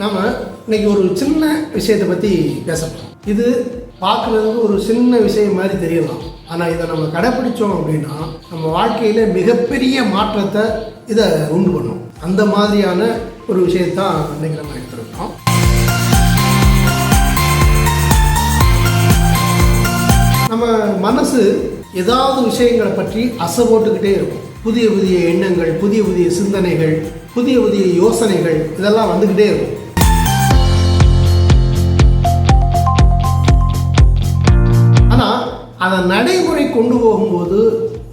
நாம் இன்னைக்கு ஒரு சின்ன விஷயத்தை பற்றி பேச இது பார்க்குறதுக்கு ஒரு சின்ன விஷயம் மாதிரி தெரியலாம். ஆனால் இதை நம்ம கடைப்பிடிச்சோம் அப்படின்னா நம்ம வாழ்க்கையில் மிகப்பெரிய மாற்றத்தை இதை உண்டு பண்ணும். அந்த மாதிரியான ஒரு விஷயத்தான் இன்னைக்கு நம்ம எடுத்துருக்கோம். நம்ம மனசு ஏதாவது விஷயங்களை பற்றி அசை போட்டுக்கிட்டே இருக்கும். புதிய புதிய எண்ணங்கள் புதிய புதிய சிந்தனைகள் புதிய புதிய யோசனைகள் இதெல்லாம் வந்துக்கிட்டே இருக்கும். அதை நடைமுறை கொண்டு போகும்போது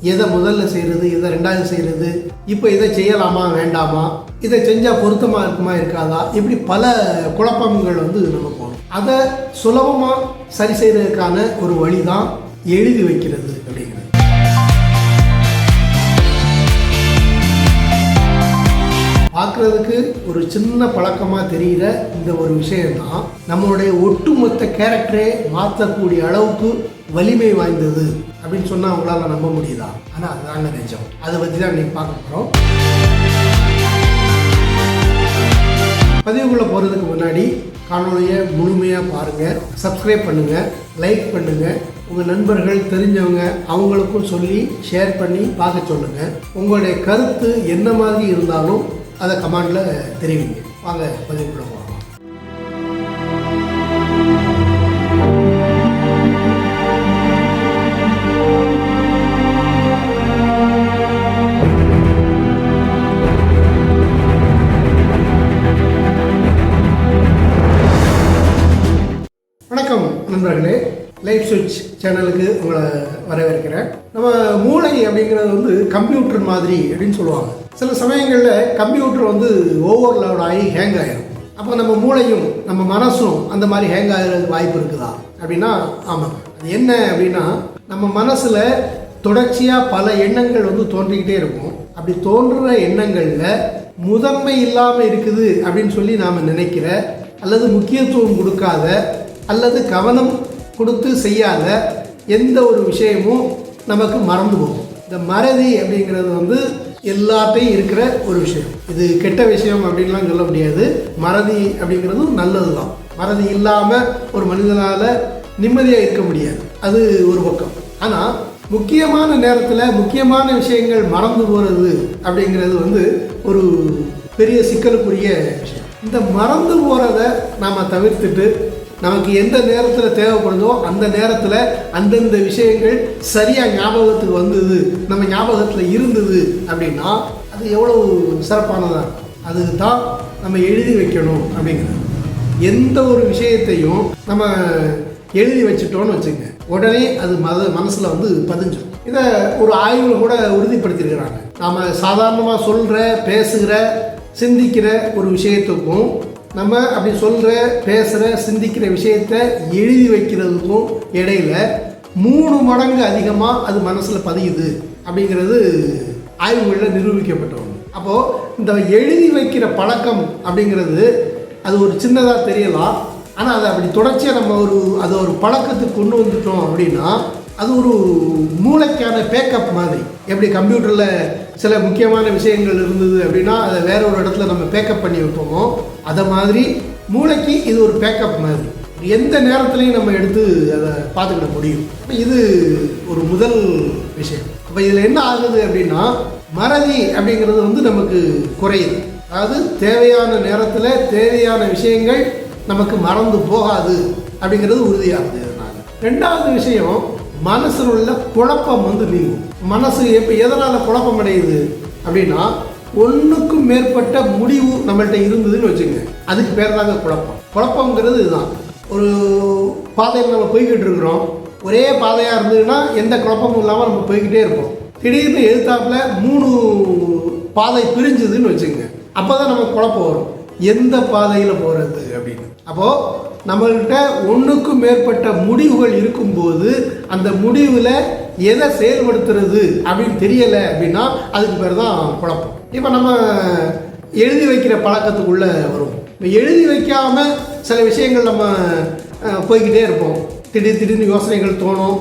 எதை முதல்ல செய்கிறது எதை ரெண்டாவது செய்கிறது இப்போ இதை செய்யலாமா வேண்டாமா இதை செஞ்சால் பொருத்தமாக இருக்குமா இருக்காதா இப்படி பல குழப்பங்கள் வந்து நம்ம போகணும் அதை சுலபமாக சரி செய்கிறதுக்கான ஒரு வழி தான் எழுதி வைக்கிறது அப்படிங்கிறது. பார்க்குறதுக்கு ஒரு சின்ன பழக்கமாக தெரிகிற இந்த ஒரு விஷயம்தான் நம்மளுடைய ஒட்டுமொத்த கேரக்டரே மாற்றக்கூடிய அளவுக்கு வலிமை வாய்ந்தது அப்படின்னு சொன்னால் அவங்களால நம்ப முடியுதா? ஆனால் அதுதாங்க நிஜம். அதை பற்றி தான் நீங்கள் பார்க்க போகிறோம் பதிவுக்குள்ளே போகிறதுக்கு முன்னாடி காணொலியை முழுமையாக பாருங்கள் சப்ஸ்கிரைப் பண்ணுங்கள் லைக் பண்ணுங்கள் உங்கள் நண்பர்கள் தெரிஞ்சவங்க அவங்களுக்கும் சொல்லி ஷேர் பண்ணி பார்க்க சொல்லுங்கள் உங்களுடைய கருத்து என்ன மாதிரி இருந்தாலும் அதை கமெண்டில் தெரிவிங்க. வாங்க பதிவுக்குள்ளே நண்பர்களே லைஃப் சுவிட்ச் சேனலுக்கு உங்களை வரவேற்கிறேன். நம்ம மூளை அப்படிங்கிறது வந்து கம்ப்யூட்டர் மாதிரி அப்படின்னு சொல்லுவாங்க. சில சமயங்களில் கம்ப்யூட்டர் வந்து ஓவர்லோட் ஆகி ஹேங் ஆகிடும் அப்போ நம்ம மூளையும் நம்ம மனசும் அந்த மாதிரி ஹேங் ஆகிறதுக்கு வாய்ப்பு இருக்குதா? அப்படின்னா ஆமாம் அது என்ன அப்படின்னா நம்ம மனசில் தொடர்ச்சியாக பல எண்ணங்கள் வந்து தோன்றிக்கிட்டே இருக்கும். அப்படி தோன்றுற எண்ணங்களில் முதன்மை இல்லாமல் இருக்குது அப்படின்னு சொல்லி நாம் நினைக்கிற அல்லது முக்கியத்துவம் கொடுக்காத அல்லது கவனம் கொடுத்து செய்யாத எந்த ஒரு விஷயமும் நமக்கு மறந்து போகும். இந்த மறதி அப்படிங்கிறது வந்து எல்லாத்தையும் இருக்கிற ஒரு விஷயம். இது கெட்ட விஷயம் அப்படின்லாம் சொல்ல முடியாது. மறதி அப்படிங்கிறதும் நல்லது தான் மறதி இல்லாமல் ஒரு மனிதனால் நிம்மதியாக இருக்க முடியாது. அது ஒரு பக்கம். ஆனால் முக்கியமான நேரத்தில் முக்கியமான விஷயங்கள் மறந்து போகிறது அப்படிங்கிறது வந்து ஒரு பெரிய சிக்கலுக்குரிய விஷயம். இந்த மறந்து போகிறத நாம் தவிர்த்துட்டு நமக்கு எந்த நேரத்தில் தேவைப்படுதோ அந்த நேரத்தில் அந்தந்த விஷயங்கள் சரியாக ஞாபகத்துக்கு வந்தது நம்ம ஞாபகத்தில் இருந்தது அப்படின்னா அது எவ்வளோ சிறப்பானதாக அதுக்கு தான் நம்ம எழுதி வைக்கணும் அப்படிங்கிறது எந்த ஒரு விஷயத்தையும் நம்ம எழுதி வச்சுட்டோம்னு வச்சுக்கோங்க. உடனே அது மத மனசில் வந்து பதிஞ்சிடும் இதை ஒரு ஆய்வில் கூட உறுதிப்படுத்தியிருக்கிறாங்க. நாம் சாதாரணமாக சொல்கிற பேசுகிற சிந்திக்கிற ஒரு விஷயத்துக்கும் நம்ம அப்படி சொல்கிற பேசுகிற சிந்திக்கிற விஷயத்தை எழுதி வைக்கிறதுக்கும் இடையில மூணு மடங்கு அதிகமாக அது மனசில் பதியுது அப்படிங்கிறது ஆய்வுகளில் நிரூபிக்கப்பட்ட ஒன்று அப்போது இந்த எழுதி வைக்கிற பழக்கம் அப்படிங்கிறது அது ஒரு சின்னதாக தெரியலாம். ஆனால் அதை அப்படி தொடர்ச்சியாக நம்ம ஒரு அதை ஒரு பழக்கத்துக்கு கொண்டு வந்துட்டோம் அப்படின்னா அது ஒரு மூளைக்கான பேக்கப் மாதிரி. எப்படி கம்ப்யூட்டரில் சில முக்கியமான விஷயங்கள் இருந்தது அப்படின்னா அதை வேற ஒரு இடத்துல நம்ம பேக்கப் பண்ணி வைப்போமோ. அதை மாதிரி மூளைக்கு இது ஒரு பேக்கப் மாதிரி. எந்த நேரத்துலையும் நம்ம எடுத்து அதை பார்த்துக்கிட முடியும். இது ஒரு முதல் விஷயம். அப்போ இதில் என்ன ஆகுது அப்படின்னா மறதி அப்படிங்கிறது வந்து நமக்கு குறையுது. அதாவது தேவையான நேரத்தில் தேவையான விஷயங்கள் நமக்கு மறந்து போகாது அப்படிங்கிறது உறுதியாகுது இதனால். ரெண்டாவது விஷயம் மனசில் உள்ள குழப்பம் வந்து நீங்கும். மனசு எப்போ எதனால் குழப்பம் அடையுது அப்படின்னா ஒன்றுக்கும் மேற்பட்ட முடிவு நம்மள்கிட்ட இருந்ததுன்னு வச்சுங்க அதுக்கு பேர் தாங்க குழப்பம். குழப்பங்கிறது இதுதான். ஒரு பாதையில் நம்ம போய்கிட்டு இருக்கிறோம். ஒரே பாதையாக இருந்ததுன்னா எந்த குழப்பமும் இல்லாமல் நம்ம போய்கிட்டே இருப்போம். திடீர்னு எழுத்தாப்பில் மூணு பாதை பிரிஞ்சுதுன்னு வச்சுங்க அப்போ தான் நமக்கு குழப்பம் வரும். எந்த பாதையில் போகிறது அப்படின்னு. அப்போது நம்மள்கிட்ட ஒன்றுக்கும் மேற்பட்ட முடிவுகள் இருக்கும்போது அந்த முடிவில் எதை செயல்படுத்துறது அப்படின்னு தெரியலை அப்படின்னா அதுக்கு பேர் தான் குழப்பம். இப்போ நம்ம எழுதி வைக்கிற பழக்கத்துக்குள்ளே வரும். இப்போ எழுதி வைக்காமல் சில விஷயங்கள் நம்ம போய்கிட்டே இருப்போம். திடீர் திடீர்னு யோசனைகள் தோணும்.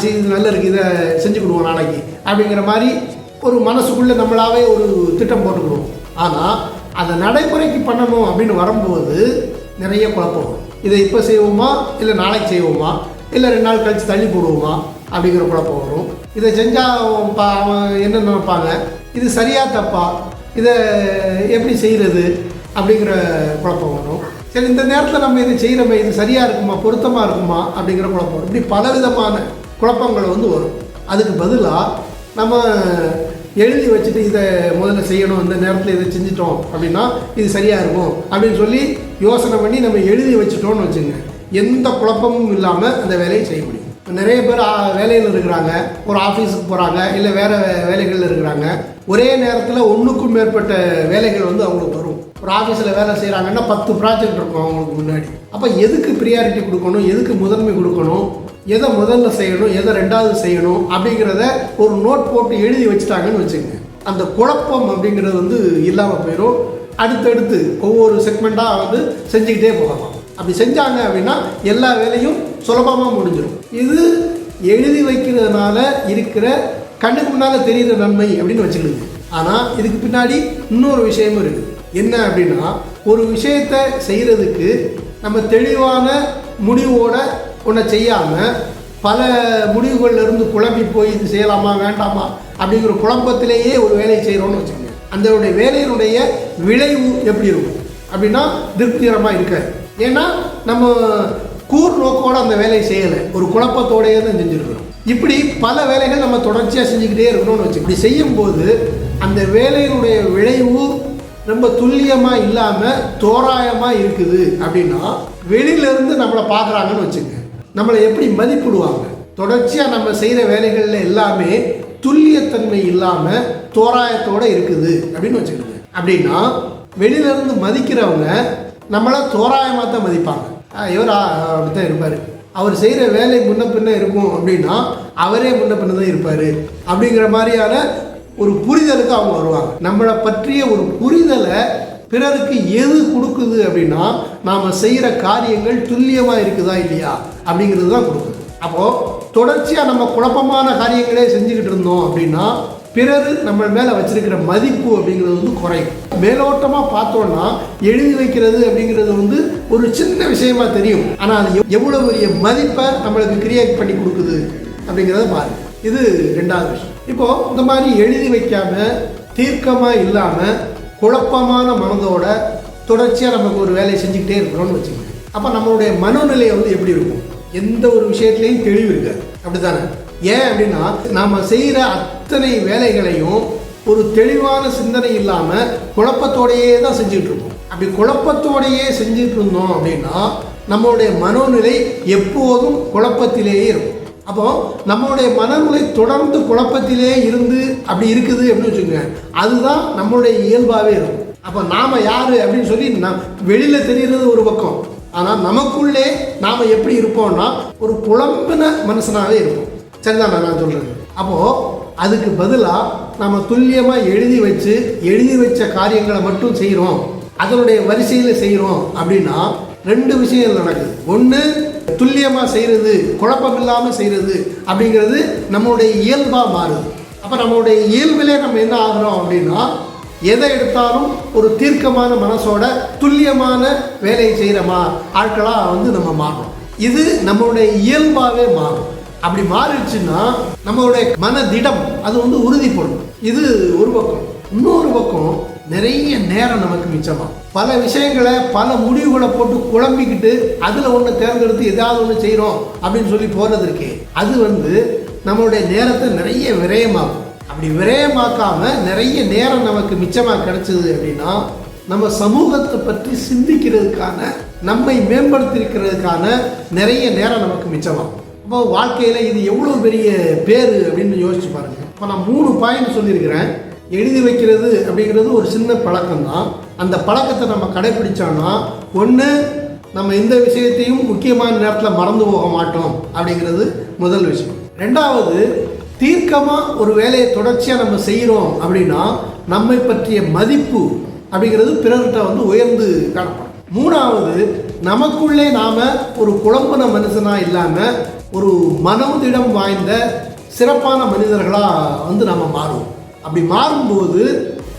சரி இது நல்லா இருக்குது இதை செஞ்சுக்கிடுவோம் நாளைக்கு அப்படிங்கிற மாதிரி ஒரு மனசுக்குள்ளே நம்மளாவே ஒரு திட்டம் போட்டுக்கிடுவோம். ஆனால் அதை நடைமுறைக்கு பண்ணணும் அப்படின்னு வரும்போது நிறைய குழப்பம் இதை இப்போ செய்வோமா? இல்லை நாளைக்கு செய்வோமா? இல்லை ரெண்டு நாள் கழித்து தள்ளி போடுவோமா? அப்படிங்கிற குழப்பம் வரும். இதை செஞ்சால் அவன் என்ன நினைப்பாங்க இது சரியா தப்பா? இதை எப்படி செய்கிறது அப்படிங்கிற குழப்பம் வரும். சரி இந்த நேரத்தில் நம்ம இதை செய்கிறோமே இது சரியாக இருக்குமா பொருத்தமாக இருக்குமா அப்படிங்கிற குழப்பம் வரும். இப்படி பலவிதமான குழப்பங்கள் வந்து வரும். அதுக்கு பதிலாக நம்ம எழுதி வச்சுட்டு இதை முதல்ல செய்யணும் இந்த நேரத்தில் இதை செஞ்சிட்டோம் அப்படின்னா இது சரியாக இருக்கும்? அப்படின்னு சொல்லி யோசனை பண்ணி நம்ம எழுதி வச்சுட்டோம்னு வச்சுங்க. எந்த குழப்பமும் இல்லாமல் அந்த வேலையை செய்ய முடியும். நிறைய பேர் வேலையில் இருக்கிறாங்க ஒரு ஆஃபீஸுக்கு போகிறாங்க இல்லை வேறு வேலைகளில் இருக்கிறாங்க. ஒரே நேரத்தில் ஒன்றுக்கும் மேற்பட்ட வேலைகள் வந்து அவங்களுக்கு வரும். ஒரு ஆஃபீஸில் வேலை செய்கிறாங்கன்னா பத்து ப்ராஜெக்ட் இருக்கும் அவங்களுக்கு முன்னாடி. அப்போ எதுக்கு ப்ரியாரிட்டி கொடுக்கணும்? எதுக்கு முதன்மை கொடுக்கணும்? எதை முதல்ல செய்யணும்? எதை ரெண்டாவது செய்யணும்? அப்படிங்கிறத ஒரு நோட் போட்டு எழுதி வச்சுட்டாங்கன்னு வச்சுக்கோங்க. அந்த குழப்பம் அப்படிங்கிறது வந்து இல்லாமல் போயிடும் அடுத்தடுத்து ஒவ்வொரு செக்மெண்ட்டாக வந்து செஞ்சுக்கிட்டே போகலாம். அப்படி செஞ்சாங்க அப்படின்னா எல்லா வேலையும் சுலபமாக முடிஞ்சிடும் இது எழுதி வைக்கிறதுனால இருக்கிற கண்ணுக்கு முன்னால் தெரிகிற நன்மை அப்படின்னு வச்சுக்கிடுங்க ஆனால் இதுக்கு பின்னாடி இன்னொரு விஷயமும் இருக்குது என்ன அப்படின்னா ஒரு விஷயத்தை செய்கிறதுக்கு நம்ம தெளிவான முடிவோட ஒன்றை செய்யாமல் பல முடிவுகள்ல இருந்து குழம்பி போய் இது செய்யலாமா வேண்டாமா அப்படிங்கிற குழப்பத்திலேயே ஒரு வேலையை செய்கிறோம்னு வச்சுக்கோங்க. அதனுடைய வேலையினுடைய விளைவு எப்படி இருக்கும்? அப்படின்னா திருப்திகரமாக இருக்காது ஏன்னா நம்ம கூர் நோக்கோடு அந்த வேலையை செய்யலை. ஒரு குழப்பத்தோடையே தான் செஞ்சுருக்கிறோம். இப்படி பல வேலைகள் நம்ம தொடர்ச்சியாக செஞ்சுக்கிட்டே இருக்கணும்னு வச்சு இப்படி செய்யும்போது அந்த வேலையினுடைய விளைவு ரொம்ப துல்லியமாக இல்லாமல் தோராயமாக இருக்குது அப்படின்னா வெளியிலேருந்து நம்மளை பார்க்குறாங்கன்னு வச்சுங்க. நம்மளை எப்படி மதிப்பிடுவாங்க? தொடர்ச்சியாக நம்ம செய்கிற வேலைகளில் எல்லாமே துல்லியத்தன்மை இல்லாமல் தோராயத்தோடு இருக்குது அப்படின்னு வச்சுக்கோங்க. அப்படின்னா வெளியிலேருந்து மதிக்கிறவங்க நம்மளை தோராயமாக தான் மதிப்பாங்க இவர் அப்படி தான் இருப்பார். அவர் செய்கிற வேலை முன்ன பின்ன இருக்கும் அப்படின்னா அவரே முன்ன பின்ன தான் இருப்பார். அப்படிங்கிற மாதிரியான ஒரு புரிதலுக்கு அவங்க வருவாங்க. நம்மளை பற்றிய ஒரு புரிதலை பிறருக்கு எது கொடுக்குது அப்படின்னா நாம் செய்கிற காரியங்கள் துல்லியமாக இருக்குதா இல்லையா? அப்படிங்கிறது தான் கொடுக்குது அப்போது தொடர்ச்சியாக நம்ம குழப்பமான காரியங்களே செஞ்சுக்கிட்டு இருந்தோம் அப்படின்னா பிறர் நம்ம மேலே வச்சிருக்கிற மதிப்பு அப்படிங்கிறது வந்து குறையும். மேலோட்டமாக பார்த்தோன்னா எழுதி வைக்கிறது அப்படிங்கிறது வந்து ஒரு சின்ன விஷயமா தெரியும். ஆனால் அது எவ்வளோ பெரிய மதிப்பை நம்மளுக்கு கிரியேட் பண்ணி கொடுக்குது அப்படிங்கிறத பாருங்க இது ரெண்டாவது விஷயம். இப்போ இந்த மாதிரி எழுதி வைக்காம தீர்க்கமாக இல்லாமல் குழப்பமான மனதோட தொடர்ச்சியாக நமக்கு ஒரு வேலையை செஞ்சுக்கிட்டே இருக்கிறோம்னு வச்சுக்கோங்க. அப்போ நம்மளுடைய மனநிலையை வந்து எப்படி இருக்கும்? எந்த ஒரு விஷயத்துலையும் தெளிவு இருக்காது. அப்படித்தானே? ஏன் அப்படின்னா நாம் செய்கிற அத்தனை வேலைகளையும் ஒரு தெளிவான சிந்தனை இல்லாமல் குழப்பத்தோடையே தான் செஞ்சுட்டு இருக்கோம் அப்படி குழப்பத்தோடையே செஞ்சுட்டு இருந்தோம் அப்படின்னா நம்மளுடைய மனோநிலை எப்போதும் குழப்பத்திலேயே இருக்கும். அப்போ நம்மளுடைய மனநிலை தொடர்ந்து குழப்பத்திலே இருந்து அப்படி இருக்குது அப்படின்னு வச்சுக்கோங்க. அதுதான் நம்மளுடைய இயல்பாகவே இருக்கும். அப்போ நாம் யார் அப்படின்னு சொல்லி நம் வெளியில் தெரிகிறது ஒரு பக்கம். ஆனால் நமக்குள்ளே நாம் எப்படி இருப்போம்னா ஒரு குழம்பின மனுஷனாகவே இருப்போம். சரிதான் நான் சொல்கிறது அப்போது அதுக்கு பதிலாக நம்ம துல்லியமாக எழுதி வச்சு எழுதி வச்ச காரியங்களை மட்டும் செய்கிறோம் அதனுடைய வரிசையில் செய்கிறோம் அப்படின்னா ரெண்டு விஷயம் நடக்குது. ஒன்று துல்லியமாக செய்கிறது குழப்பம் இல்லாமல் செய்கிறது அப்படிங்கிறது நம்மளுடைய இயல்பாக மாறுது. அப்போ நம்மளுடைய இயல்பிலே நம்ம என்ன ஆகிறோம் அப்படின்னா எதை எடுத்தாலும் ஒரு தீர்க்கமான மனசோட துல்லியமான வேலையை செய்கிறமா ஆட்களாக வந்து நம்ம மாறணும். இது நம்மளுடைய இயல்பாகவே மாறும். அப்படி மாறிடுச்சுன்னா நம்மளுடைய மனதிடம் அது வந்து உறுதிப்படும். இது ஒரு பக்கம். இன்னொரு பக்கம் நிறைய நேரம் நமக்கு மிச்சமாகும். பல விஷயங்களை பல முடிவுகளை போட்டு குழம்பிக்கிட்டு அதில் ஒன்று தேர்ந்தெடுத்து ஏதாவது ஒன்று செய்கிறோம் அப்படின்னு சொல்லி போகிறது இருக்கே அது வந்து நம்மளுடைய நேரத்தை நிறைய விரயமாகும் அப்படி விரயமாக்காம நிறைய நேரம் நமக்கு மிச்சமாக கிடைச்சது அப்படின்னா நம்ம சமூகத்தை பற்றி சிந்திக்கிறதுக்கான நம்மை மேம்படுத்திருக்கிறதுக்கான நிறைய நேரம் நமக்கு மிச்சமாகும். இப்போ வாழ்க்கையில் இது எவ்வளோ பெரிய பேர் அப்படின்னு யோசிச்சு பாருங்க. இப்போ நான் மூணு பாயிண்ட் சொல்லியிருக்கிறேன். எழுதி வைக்கிறது அப்படிங்கிறது ஒரு சின்ன பழக்கம் தான் அந்த பழக்கத்தை நம்ம கடைபிடிச்சோம்னா ஒன்று நம்ம எந்த விஷயத்தையும் முக்கியமான நேரத்தில் மறந்து போக மாட்டோம் அப்படிங்கிறது முதல் விஷயம். ரெண்டாவது தீர்க்கமாக ஒரு வேலையை தொடர்ச்சியாக நம்ம செய்கிறோம் அப்படின்னா நம்மை பற்றிய மதிப்பு அப்படிங்கிறது பிறர்கிட்ட வந்து உயர்ந்து காணப்படும். மூணாவது நமக்குள்ளே நாம் ஒரு குழம்பின மனுஷனாக இல்லாமல் ஒரு மனோதிடம் வாய்ந்த சிறப்பான மனிதர்களாக வந்து நம்ம மாறுவோம். அப்படி மாறும்போது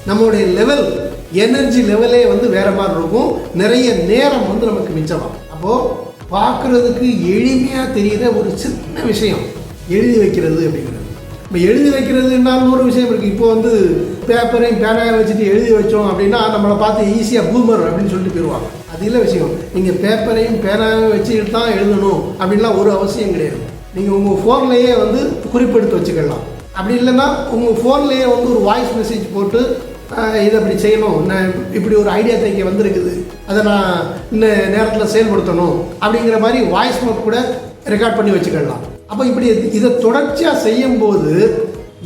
நம்மளுடைய லெவல் எனர்ஜி லெவலே வந்து வேற மாதிரி இருக்கும். நிறைய நேரம் வந்து நமக்கு மிச்சமாகும். அப்போது பார்க்குறதுக்கு எளிமையாக தெரிகிற ஒரு சின்ன விஷயம் எழுதி வைக்கிறது அப்படிங்கிறது. இப்போ எழுதி வைக்கிறதுனாலும் ஒரு விஷயம் இருக்குது இப்போ வந்து பேப்பரையும் பேனாயும் வச்சுட்டு எழுதி வச்சோம் அப்படின்னா நம்மளை பார்த்து ஈஸியாக பூமர் அப்படின்னு சொல்லிட்டு போயிடுவாங்க அது இல்லை விஷயம். நீங்கள் பேப்பரையும் பேனாவையும் வச்சுக்கிட்டு தான் எழுதணும் அப்படின்லாம் ஒரு அவசியம் கிடையாது. நீங்கள் உங்கள் ஃபோன்லேயே வந்து குறிப்பெடுத்து வச்சுக்கலாம். அப்படி இல்லைன்னா உங்கள் ஃபோன்லேயே வந்து ஒரு வாய்ஸ் மெசேஜ் போட்டு இதை அப்படி செய்யணும். நான் இப்படி ஒரு ஐடியா தைக்க வந்திருக்குது. அதை நான் இந்த நேரத்தில் செயல்படுத்தணும். அப்படிங்கிற மாதிரி வாய்ஸ் நோட் கூட ரெக்கார்ட் பண்ணி வச்சுக்கலாம். அப்போ இப்படி இதை தொடர்ச்சியாக செய்யும்போது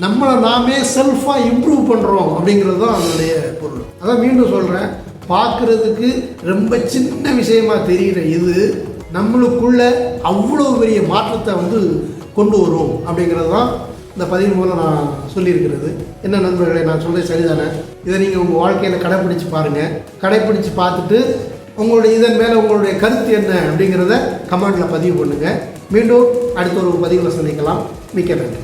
நம்மளை நாமே செல்ஃபாக இம்ப்ரூவ் பண்ணுறோம் அப்படிங்கிறது தான் அதனுடைய பொருள். அதான் மீண்டும் சொல்கிறேன் பார்க்குறதுக்கு ரொம்ப சின்ன விஷயமா தெரிகிற இது நம்மளுக்குள்ள அவ்வளோ பெரிய மாற்றத்தை வந்து கொண்டு வரும் அப்படிங்கிறது தான் இந்த பதிவு மூலம் நான் சொல்லியிருக்கிறது. என்ன நண்பர்களே நான் சொல்கிறது சரிதானே? இதை நீங்கள் உங்கள் வாழ்க்கையில் கடைப்பிடிச்சு பாருங்கள் கடைப்பிடிச்சு பார்த்துட்டு உங்களுடைய இதன் மேலே உங்களுடைய கருத்து என்ன அப்படிங்கிறத கமெண்டில் பதிவு பண்ணுங்கள் மீண்டும் அடுத்த ஒரு பதிவில் சந்திக்கலாம். மிக்க நன்றி.